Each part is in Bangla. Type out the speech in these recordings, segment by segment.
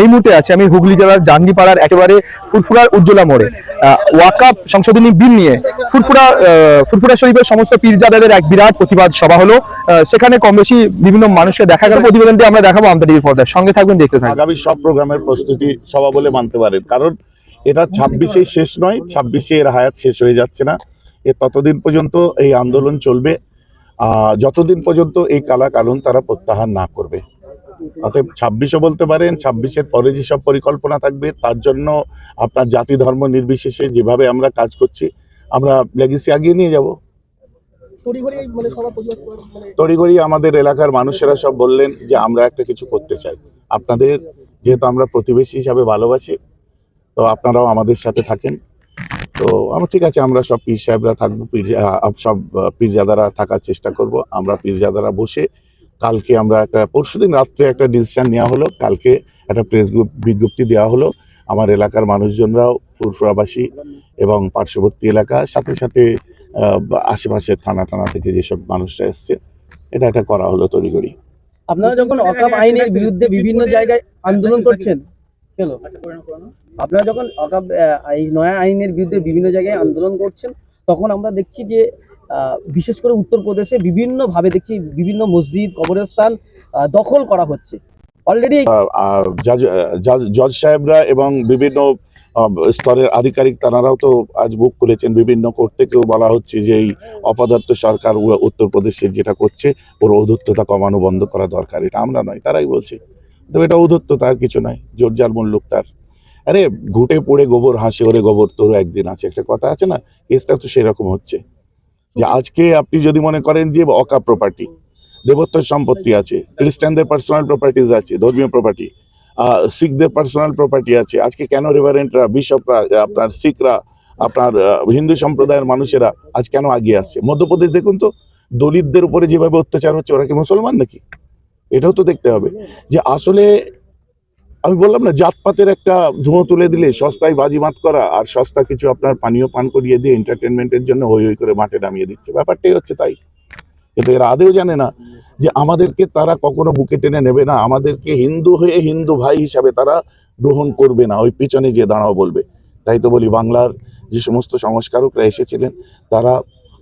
এই মুহূর্তে আছে আমি হুগলি জেলার জাঙ্গিপাড়ার একেবারে ফুরফুরার উজ্জ্বলা মোড়ে। ওয়াকাপ সংশোধনী বিল নিয়ে ফুরফুরা ফুরফুরা শরীফের সমস্ত পীরজাদাদের এক বিরাট প্রতিবাদ সভা হলো। সেখানে কম বেশি বিভিন্ন মানুষকে দেখা গেল। প্রতিবেদনটি আমরা দেখাবো আমাদের টিভির পর্দায় সঙ্গে থাকবেন, দেখতে থাকবেন। আগামী সব প্রোগ্রামের প্রস্তুতি সভা বলে মানতে পারেন। কারণ এটা ছাব্বিশে শেষ নয়, ছাব্বিশে এর হায়াত শেষ হয়ে যাচ্ছে না। এ ততদিন পর্যন্ত এই আন্দোলন চলবে। যতদিন পর্যন্ত এই কালা কানুন তারা প্রত্যাহার না করবে। অতএব ছাব্বিশও বলতে পারেন ছাব্বিশের পরে যেসব পরিকল্পনা থাকবে তার জন্য আপনার জাতি ধর্ম নির্বিশেষে যেভাবে আমরা কাজ করছি আমরা লেগেসি আগিয়ে নিয়ে যাব। তড়িঘড়ি আমাদের এলাকার মানুষেরা সব বললেন যে আমরা একটা কিছু করতে চাই। আপনাদের যেহেতু আমরা প্রতিবেশী হিসাবে ভালোবাসি তো আপনারাও আমাদের সাথে থাকেন। তো আমরা ঠিক আছে আমরা সব পীর সাহেবরা থাকব পীর সব পীরজাদারা থাকার চেষ্টা করব। আমরা পীরজাদারা বসে কালকে আমরা একটা পরশু দিন রাত্রে একটা ডিসিশন নেওয়া হলো। কালকে একটা প্রেস বিজ্ঞপ্তি দেওয়া হলো। আমার এলাকার মানুষজনরাও, ফুরফুরাবাসী এবং পার্শ্ববর্তী এলাকা, সাথে সাথে আশেপাশের থানা টানা থেকে যেসব মানুষরা এসছে, এটা একটা করা হলো তড়িঘড়ি আপনারা যখন অকাপ আইনের বিরুদ্ধে বিভিন্ন জায়গায় আন্দোলন করছেন আপনারা যখন অকাপ নয়া আইনের বিরুদ্ধে বিভিন্ন জায়গায় আন্দোলন করছেন, তখন আমরা দেখছি যে বিশেষ করে উত্তরপ্রদেশে বিভিন্ন ভাবে দেখছি বিভিন্ন মসজিদ, কবরস্থান দখল করা হচ্ছে। অলরেডি জাজ সাহেবরা এবং বিভিন্ন স্তরের আধিকারিক তারাও তো আজ বুক করেছেন বিভিন্ন কোর্ট থেকেও বলা হচ্ছে যে এই অপদার্থ সরকার উ- উত্তরপ্রদেশের যেটা করছে, ওর ঔদ্ধত্যতা কমানো বন্ধ করা দরকার। এটা আমরা নয়, তারাই বলছে। তো এটা ঔদ্ধত্যতা তার কিছু নয় জোরজার মুল্লুক তার। আরে, ঘুটে পড়ে গোবর হাসে, ওরে গোবর তোরও একদিন আছে, একটা কথা আছে না? কেসটা তো সেরকম হচ্ছে। যে আজকে আপনি যদি মনে করেন যে অকা প্রপার্টি দেবত্বর সম্পত্তি আছে, খ্রিস্টানদের পার্সোনাল প্রপার্টিজ আছে, ধর্মীয় প্রপার্টি শিখদের পার্সোনাল প্রপার্টি আছে, আজকে কেন রেভারেন্টরা বিশপরা আপনার শিখরা, আপনার হিন্দু সম্প্রদায়ের মানুষেরা আজ কেন আগিয়ে আসছে? মধ্যপ্রদেশ দেখুন তো, দলিতদের উপরে যেভাবে অত্যাচার হচ্ছে, ওরা কি মুসলমান নাকি? এটাও তো দেখতে হবে যে আসলে আমি বললাম না, জাতপাতের একটা ধুঁয়ো তুলে দিলে সস্তায় বাজিমাত করা আর সস্তা কিছু আপনার পানীয় পান করিয়ে দিয়ে এন্টারটেনমেন্টের জন্য হই হই করে মাঠে নামিয়ে দিচ্ছে। ব্যাপারটাই হচ্ছে তাই। কিন্তু এরা আদেও জানে না যে আমাদেরকে তারা কখনো বুকে টেনে নেবে না। আমাদেরকে হিন্দু হয়ে হিন্দু ভাই হিসাবে তারা গ্রহণ করবে না। ওই পিছনে যে দাঁড়াও বলবে। তাই তো বলি, বাংলার যে সমস্ত সংস্কারকরা এসেছিলেন, তারা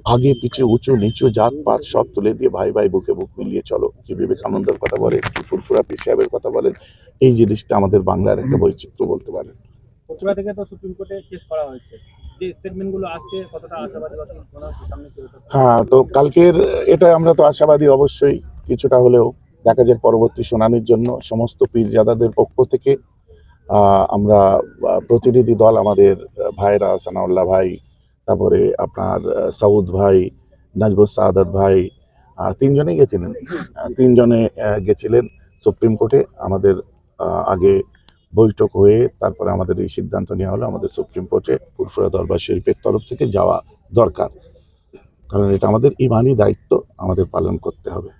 আগে পিছে উঁচু নিচু জাত পাত সব তুলে দিয়ে ভাই ভাই বুকে বুক মিলিয়ে চলো। কি বিবেকানন্দের কথা বলেন কি ফুরফুরা পীর সাহেবের কথা বলেন। এই জিনিসটা আমাদের বাংলার একটা বৈচিত্র্য বলতে পারেন। ত্রিপুরা থেকে তো সুপ্রিম কোর্টে কেস করা হয়েছে। যে স্টেটমেন্ট আসছে কতটা আশাবাদী বা কি হচ্ছে সামনে কি হতে পারে? হ্যাঁ তো কালকের এটা আমরা তো আশাবাদী অবশ্যই। কিছুটা হলেও দেখা যাক পরবর্তী শুনানির জন্য সমস্ত পীরজাদাদের পক্ষ থেকে আমরা প্রতিনিধি দল আমাদের ভাইরা সানাউল্লাহ ভাই তারপরে আপনার সৌদ ভাই নাজবুল সাদাত ভাই তিনজনেই গেছিলেন। তিনজনে গেছিলেন সুপ্রিম কোর্টে আমাদের আগে বৈঠক হয়ে তারপরে আমাদের এই সিদ্ধান্ত নেওয়া হলো আমাদের সুপ্রিম কোর্টে ফুরফুরা দরবার শরীফের তরফ থেকে যাওয়া দরকার। কারণ এটা আমাদের ইমানি দায়িত্ব আমাদের পালন করতে হবে।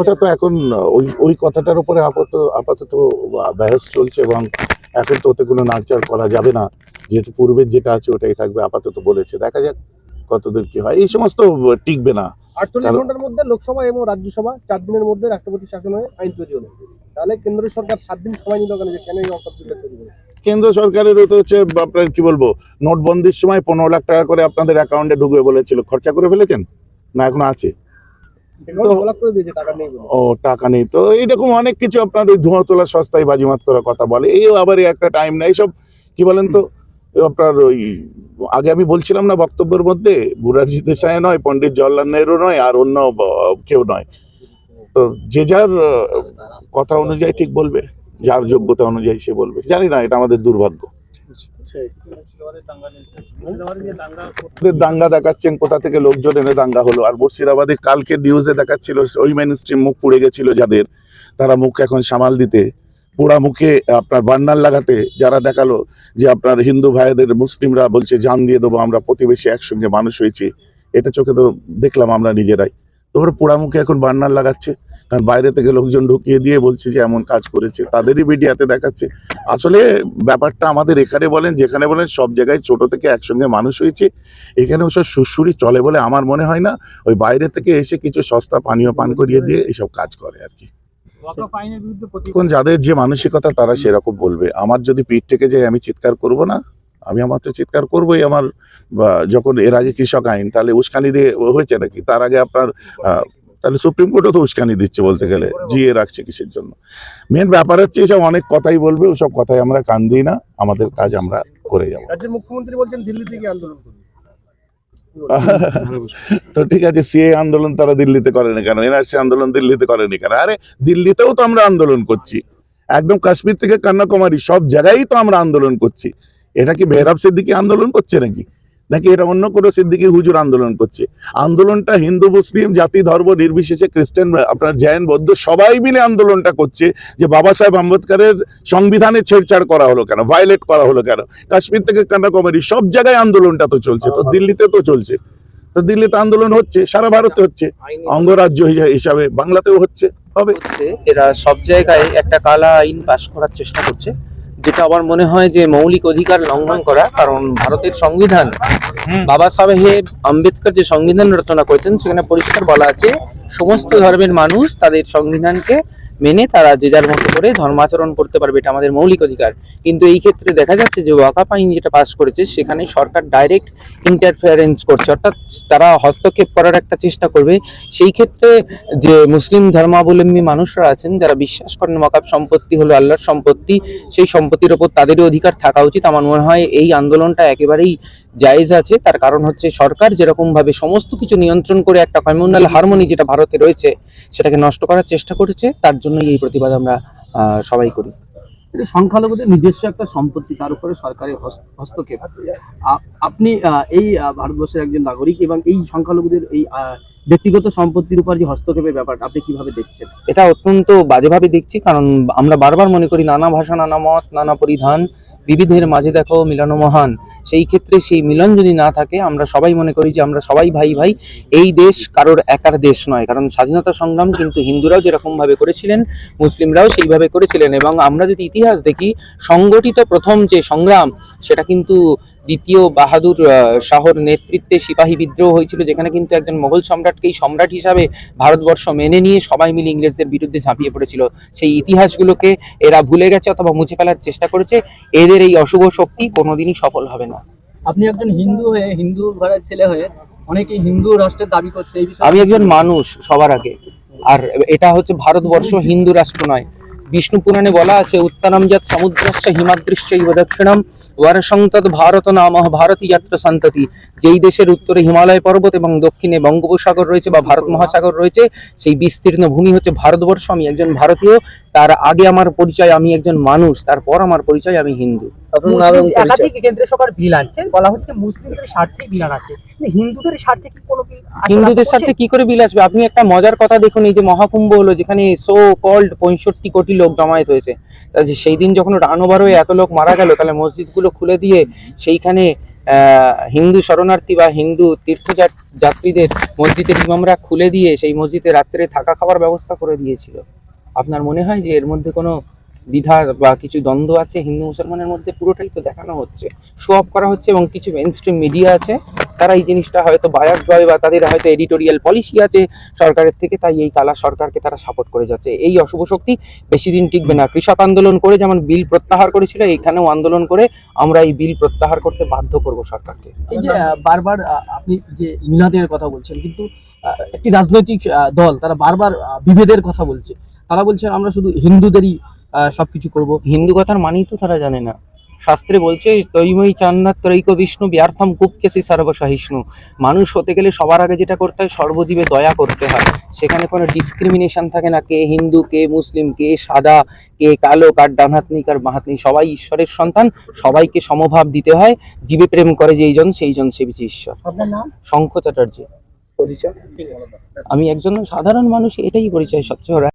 ওটা তো এখন ওই ওই কথাটার উপরে আপাতত আপাতত বহস চলছে এবং এখন তো ওতে কোনো নাড়চাড় করা যাবে না। যেহেতু পূর্বের যেটা আছে ওটাই থাকবে আপাতত বলেছে। দেখা যাক কতদূর কি হয়। এই সমস্ত টিকবে না। আটচল্লিশ ঘণ্টার মধ্যে লোকসভা এবং রাজ্যসভা চার দিনের মধ্যে রাষ্ট্রপতি শাসন হয়ে আইন তৈরি হলো তাহলে কেন্দ্র সরকার সাত দিন সময় নিল কেন? যে কেন এই অকাপ তৈরি করে কেন্দ্র সরকারেরও তো হচ্ছে আপনার কি বলব নোটবন্দির সময় পনেরো লাখ টাকা করে আপনাদের অ্যাকাউন্টে ঢুকবে বলেছিল। খরচা করে ফেলেছেন? না এখন আছে। ও টাকা নেই। তো এইরকম অনেক কিছু আপনার ওই ধোঁয়া তোলা সস্তায় বাজিমাত করার কথা বলে। এই আবার একটা টাইম নেই সব কি বলেন তো? আপনার ওই আগে আমি বলছিলাম না বক্তব্যের মধ্যে বুরাজি দেশাই নয় পণ্ডিত জওয়াহরলাল নেহরু নয় আর অন্য কেউ নয়। তো যে যার কথা অনুযায়ী ঠিক বলবে যার যোগ্যতা অনুযায়ী সে বলবে। জানি না এটা আমাদের দুর্ভাগ্য। দাঙ্গা দেখাচ্ছেন কোথা থেকে লোকজন এনে দাঙ্গা হলো? আর মুর্শিদাবাদে কালকে নিউজে দেখাচ্ছিল ওই মেন স্ট্রিম মুখ পুড়ে গেছিল যাদের। তারা মুখ এখন সামাল দিতে পোড়া মুখে আপনার বান্নার লাগাতে যারা দেখাল যে আপনার হিন্দু ভাইদের মুসলিমরা বলছে, জান দিয়ে দেবো, আমরা প্রতিবেশী একসঙ্গে মানুষ হয়েছি। এটা চোখে তো দেখলাম আমরা নিজেরাই। তো ওরা পোড়া মুখে এখন বান্নার লাগাচ্ছে, কারণ বাইরে থেকে লোকজন ঢুকিয়ে দিয়ে বলছে যে এমন কাজ করেছে। তাদেরই মিডিয়াতে দেখাচ্ছে। আসলে ব্যাপারটা আমাদের এখানে বলেন, যেখানে বলেন, সব জায়গায় ছোট থেকে একসঙ্গে মানুষ হয়েছে। এখানে ওসব সুরসুরি চলে বলে আমার মনে হয় না, ওই বাইরে থেকে এসে কিছু সস্তা পানীয় পান করিয়ে দিয়ে এসব কাজ করে আর কি। এখন যাদের যে মানসিকতা তারা সেরকম বলবে। আমার যদি পিঠ থেকে যায় আমি চিৎকার করব না। আমি আমার তো চিৎকার করবোই আমার যখন এর আগে কৃষক আইন তাহলে উস্কানি দিয়ে হয়েছে নাকি? তার আগে আপনার তাহলে সুপ্রিম কোর্টও তো উস্কানি দিচ্ছে বলতে গেলে জিয়ে রাখছে কিসের জন্য? মেন ব্যাপার হচ্ছে এসব অনেক কথাই বলবে ওসব কথাই আমরা কান দিই না। আমাদের কাজ আমরা করে যাব। মুখ্যমন্ত্রী বলছেন দিল্লি থেকে আন্দোলন তো ঠিক আছে, সিএ আন্দোলন তারা দিল্লিতে করেনি কেন? এনআরসি আন্দোলন দিল্লিতে করেনি কেন? আরে, দিল্লিতেও তো আমরা আন্দোলন করছি। একদম কাশ্মীর থেকে কন্যাকুমারী সব জায়গায় তো আমরা আন্দোলন করছি। এটা কি মেহরাব সিদ্দিকি আন্দোলন করছে নাকি? নাকি এটা অন্য কোনো সিদ্দিকি হুজুর আন্দোলন করছে? আন্দোলনটা হিন্দু, মুসলিম, জাতি, ধর্ম, নির্বিশেষে খ্রিস্টান, আপনার জৈন, বৌদ্ধ সবাই মিলে আন্দোলনটা করছে যে বাবা সাহেব আম্বেদকরের সংবিধানে ছেড়ছাড় করা হলো কেন? ভায়োলেট করা হলো কেন? কাশ্মীর থেকে কন্যাকুমারী, সব জায়গায় আন্দোলনটা তো চলছে, তো দিল্লিতে তো চলছে। তো দিল্লিতে আন্দোলন হচ্ছে, সারা ভারতে হচ্ছে, অঙ্গরাজ্য হিসা- হিসাবে বাংলাতেও হচ্ছে, হবে। এরা সব জায়গায় একটা কালা আইন পাশ করার চেষ্টা করছে। যেটা আমার মনে হয় যে মৌলিক অধিকার লঙ্ঘন করা কারণ ভারতের সংবিধান বাবা সাহেব আম্বেদকর যে সংবিধান রচনা করেছেন সেখানে পরিষ্কার বলা আছে সমস্ত ধর্মের মানুষ তাদের সংবিধানকে মেনে তারা যে যার মতো করে ধর্মাচরণ করতে পারবে, এটা আমাদের মৌলিক অধিকার। কিন্তু এই ক্ষেত্রে দেখা যাচ্ছে যে ওয়াকাপ আইন যেটা পাস করেছে, সেখানে সরকার ডাইরেক্ট ইন্টারফারেন্স করছে। অর্থাৎ তারা হস্তক্ষেপ করার একটা চেষ্টা করবে। সেই ক্ষেত্রে যে মুসলিম ধর্মাবলম্বী মানুষরা আছেন, যারা বিশ্বাস করেন ওয়াকাপ সম্পত্তি হলো আল্লাহর সম্পত্তি, সেই সম্পত্তির ওপর তাদেরই অধিকার থাকা উচিত। আমার মনে হয় এই আন্দোলনটা একেবারেই জায়েজ আছে তার কারণ হচ্ছে সরকার যেরকম ভাবে সমস্ত কিছু নিয়ন্ত্রণ করে একটা কমিউনাল হারমোনি যেটা ভারতে রয়েছে সেটাকে নষ্ট করার চেষ্টা করেছে তার জন্যই এই প্রতিবাদ আমরা সবাই করি। এটা সংখ্যালঘুদের নিজস্ব একটা সম্পত্তি তার উপরে সরকারের হস- হস্তক্ষেপ। আপনি এই ভারতবর্ষের একজন নাগরিক এবং এই সংখ্যালঘুদের এই ব্যক্তিগত সম্পত্তির উপর যে হস্তক্ষেপের ব্যাপারটা আপনি কীভাবে দেখছেন? এটা অত্যন্ত বাজেভাবে দেখছি কারণ আমরা বারবার মনে করি নানা ভাষা নানা মত নানা পরিধান বিবিধের মাঝে দেখো মিলন মহান। সেই ক্ষেত্রে সেই মিলন যদি না থাকে, আমরা সবাই মনে করি যে আমরা সবাই ভাই ভাই। এই দেশ কারোর একার দেশ নয়, কারণ স্বাধীনতা সংগ্রাম কিন্তু হিন্দুরাও যেরকমভাবে করেছিলেন, মুসলিমরাও সেইভাবে করেছিলেন। এবং আমরা যদি ইতিহাস দেখি, সংগঠিত প্রথম যে সংগ্রাম, সেটা কিন্তু দ্বিতীয় বাহাদুর শাহর নেতৃত্বে সিপাহী বিদ্রোহ হয়েছিল যেখানে কিন্তু একজন মোগল সম্রাটকেই সম্রাট হিসাবে ভারতবর্ষ মেনে নিয়ে সবাই মিলে ইংরেজদের বিরুদ্ধে ঝাঁপিয়ে পড়েছিল। সেই ইতিহাসগুলোকে এরা ভুলে গেছে অথবা মুছে ফেলার চেষ্টা করেছে এদের এই অশুভ শক্তি কোনোদিনই সফল হবে না। আপনি একজন হিন্দু হয়ে হিন্দু ঘরের ছেলে হয়ে অনেকেই হিন্দু রাষ্ট্রের দাবি করছে এই বিষয়ে আমি একজন মানুষ সবার আগে। আর এটা হচ্ছে ভারতবর্ষ হিন্দু রাষ্ট্র নয় বিষ্ণু পুরাণে বলা আছে উত্তরম যৎ সমুদ্রস্য হিমাদৃশ্য দক্ষিণম বর্ষং তৎ ভারত নাম ভারতী যাত্র সন্ততি। যেই দেশের উত্তরে হিমালয় পর্বত এবং দক্ষিণে বঙ্গোপসাগর রয়েছে বা ভারত মহাসাগর রয়েছে সেই বিস্তীর্ণ ভূমি হচ্ছে ভারতবর্ষ। আমি একজন ভারতীয় তার আগে আমার পরিচয় আমি একজন মানুষ তারপর আমার পরিচয় আমি হিন্দু। একাধিক কেন্দ্রীয় সরকার বিল আনছে বলা হচ্ছে মুসলিমদের স্বার্থে বিল আনাচ্ছে কিন্তু হিন্দুদের স্বার্থে কি কোনো বিল হিন্দুদের সাথে কি করে বিল আসবে? আপনি একটা মজার কথা দেখুন এই যে মহাকুম্ভ হলো যেখানে সো কল্ড পঁয়ষট্টি কোটি লোক জমায়েত হয়েছে। সেই দিন যখন রানওভার হয়ে এত লোক মারা গেল তাহলে মসজিদগুলো খুলে দিয়ে সেইখানে হিন্দু শরণার্থী বা হিন্দু তীর্থযাত- যাত্রীদের মসজিদের ইমামরা খুলে দিয়ে সেই মসজিদে রাত্রে থাকা খাওয়ার ব্যবস্থা করে দিয়েছিল। আপনার মনে হয় যে এর মধ্যে কোনো দ্বিধা বা কিছু দ্বন্দ্ব আছে? হিন্দু মুসলমানের মধ্যে পুরোটাই তো দেখানো হচ্ছে। শো অফ করা হচ্ছে এবং কিছু মেন স্ট্রিম মিডিয়া আছে। তারা এই জিনিসটা হয়তো বায়াস ভাবে বা তাদের হয়তো এডিটোরিয়াল পলিসি আছে সরকারের থেকে তাই এই কালা সরকারকে তারা সাপোর্ট করে যাচ্ছে। এই অশুভ শক্তি বেশি দিন টিকবে না। কৃষক আন্দোলন করে যেমন বিল প্রত্যাহার করেছিল এইখানেও আন্দোলন করে আমরা এই বিল প্রত্যাহার করতে বাধ্য করব সরকারকে। এই যে বারবার আপনি যে মিলাদের কথা বলছেন কিন্তু একটি রাজনৈতিক দল তারা বারবার বিভেদের কথা বলছে। তারা বলছেন আমরা শুধু হিন্দুদেরই সবকিছু করব। হিন্দু কথার মানেই তো তারা জানে না। শাস্ত্রে বলছে তৈময়ী চান্নাত ত্রৈক বিষ্ণু ব্যর্থম কুপকেসি সর্বসহিষ্ণু। মানুষ হতে গেলে সবার আগে যেটা করতে হয় সর্বজীবে দয়া করতে হয়। সেখানে কোনো ডিসক্রিমিনেশন থাকে না কে হিন্দু কে মুসলিম কে সাদা কে কালো কার ডানহাতনি কার বাহাতনি সবাই ঈশ্বরের সন্তান সবাইকে সমভাব দিতে হয়। জীবে প্রেম করে যে যেইজন সেইজন সেবিছে ঈশ্বর। শঙ্খ চ্যাটার্জি। আমি একজন সাধারণ মানুষ এটাই পরিচয় সবচেয়ে